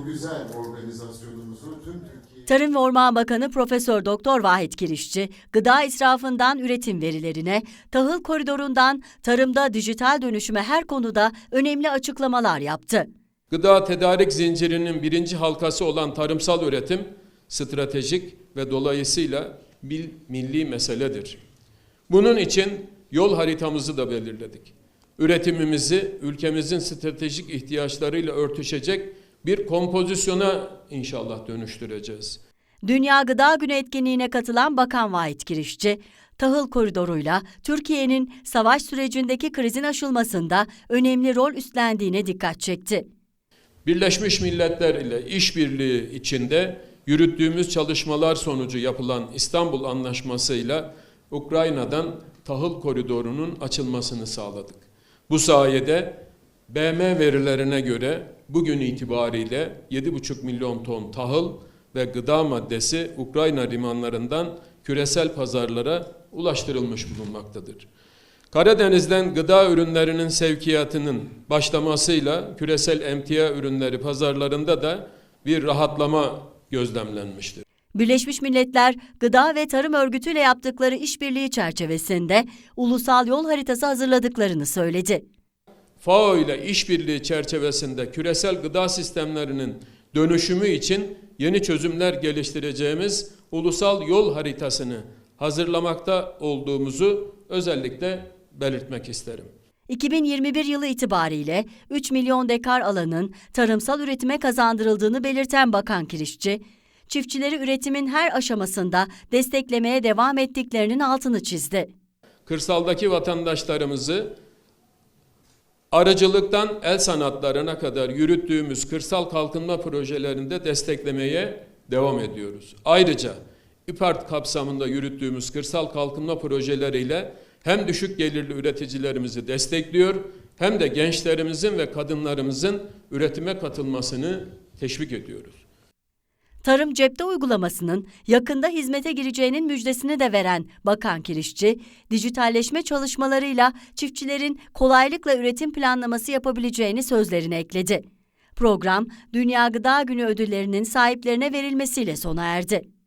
bu güzel organizasyonumuzu tüm Türkiye Tarım ve Orman Bakanı Profesör Doktor Vahit Kirişçi, gıda israfından üretim verilerine, tahıl koridorundan tarımda dijital dönüşüme her konuda önemli açıklamalar yaptı. Gıda tedarik zincirinin birinci halkası olan tarımsal üretim stratejik ve dolayısıyla bir milli meseledir. Bunun için yol haritamızı da belirledik. Üretimimizi ülkemizin stratejik ihtiyaçlarıyla örtüşecek bir kompozisyona inşallah dönüştüreceğiz. Dünya Gıda Günü etkinliğine katılan Bakan Vahit Kirişçi, tahıl koridoruyla Türkiye'nin savaş sürecindeki krizin aşılmasında önemli rol üstlendiğine dikkat çekti. Birleşmiş Milletler ile işbirliği içinde yürüttüğümüz çalışmalar sonucu yapılan İstanbul Anlaşması'yla Ukrayna'dan tahıl koridorunun açılmasını sağladık. Bu sayede BM verilerine göre bugün itibariyle 7,5 milyon ton tahıl ve gıda maddesi Ukrayna limanlarından küresel pazarlara ulaştırılmış bulunmaktadır. Karadeniz'den gıda ürünlerinin sevkiyatının başlamasıyla küresel emtia ürünleri pazarlarında da bir rahatlama gözlemlenmiştir. Birleşmiş Milletler Gıda ve Tarım Örgütü ile yaptıkları işbirliği çerçevesinde ulusal yol haritası hazırladıklarını söyledi. FAO ile işbirliği çerçevesinde küresel gıda sistemlerinin dönüşümü için yeni çözümler geliştireceğimiz ulusal yol haritasını hazırlamakta olduğumuzu özellikle belirtmek isterim. 2021 yılı itibariyle 3 milyon dekar alanın tarımsal üretime kazandırıldığını belirten Bakan Kirişçi, çiftçileri üretimin her aşamasında desteklemeye devam ettiklerinin altını çizdi. Kırsaldaki vatandaşlarımızı arıcılıktan el sanatlarına kadar yürüttüğümüz kırsal kalkınma projelerinde desteklemeye devam ediyoruz. Ayrıca İPART kapsamında yürüttüğümüz kırsal kalkınma projeleriyle hem düşük gelirli üreticilerimizi destekliyor hem de gençlerimizin ve kadınlarımızın üretime katılmasını teşvik ediyoruz. Tarım Cepte uygulamasının yakında hizmete gireceğinin müjdesini de veren Bakan Kirişçi, dijitalleşme çalışmalarıyla çiftçilerin kolaylıkla üretim planlaması yapabileceğini sözlerine ekledi. Program, Dünya Gıda Günü ödüllerinin sahiplerine verilmesiyle sona erdi.